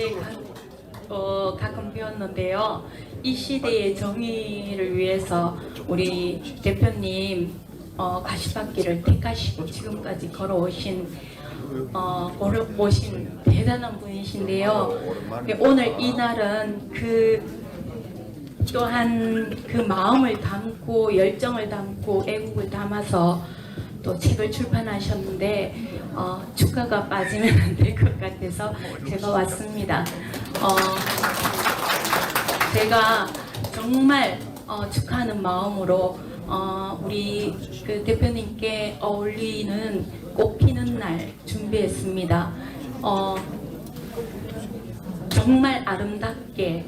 네, 가, 어, 가끔 배웠는데요. 이 시대의 정의를 위해서 우리 대표님 어, 가시밭길을 택하시고 지금까지 걸어오신 어, 걸어오신 대단한 분이신데요. 네, 오늘 이 날은 그 또한 그 마음을 담고 열정을 담고 애국을 담아서 또 책을 출판하셨는데 어, 축가가 빠지면 안 될 것 같아서 제가 왔습니다. 어, 제가 정말 어, 축하하는 마음으로 어, 우리 그 대표님께 어울리는 꽃 피는 날 준비했습니다. 어, 정말 아름답게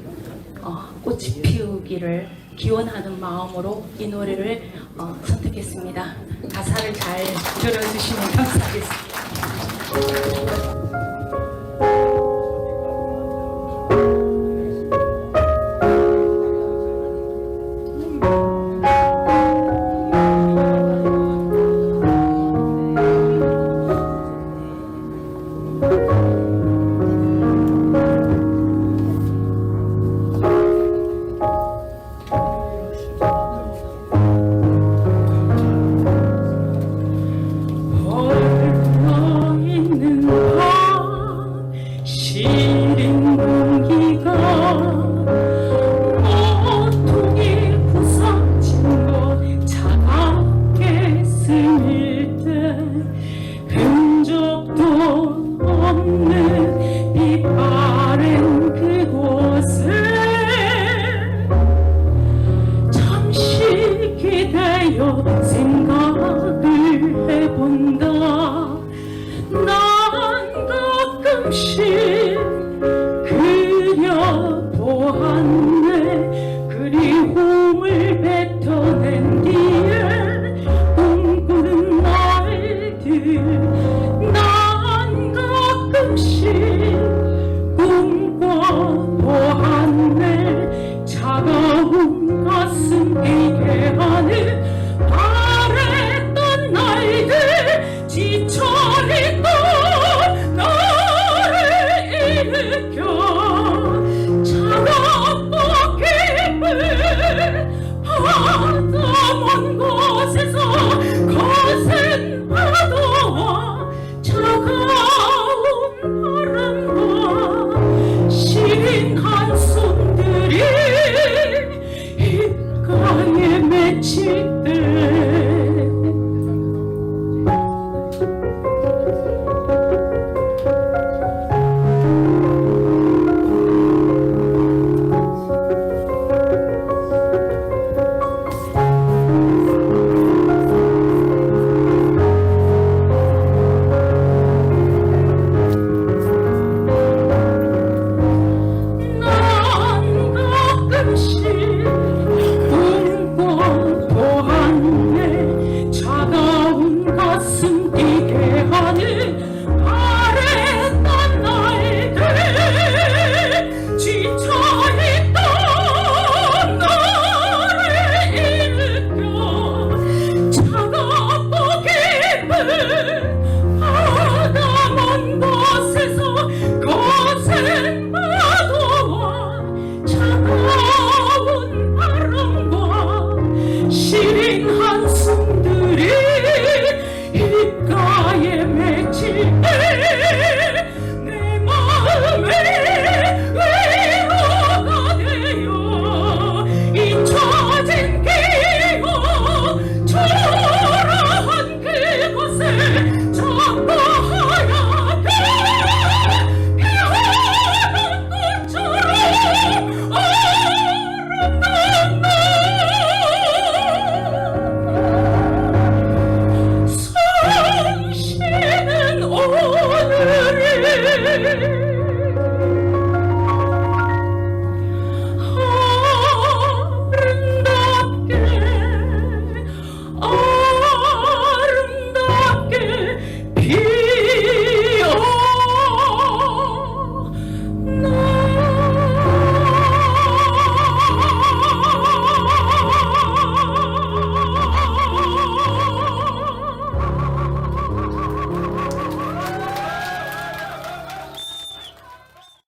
어, 꽃이 피우기를 기원하는 마음으로 이 노래를 어, 선택했습니다. 가사를 잘 들어주시면 감사하겠습니다. Tchau.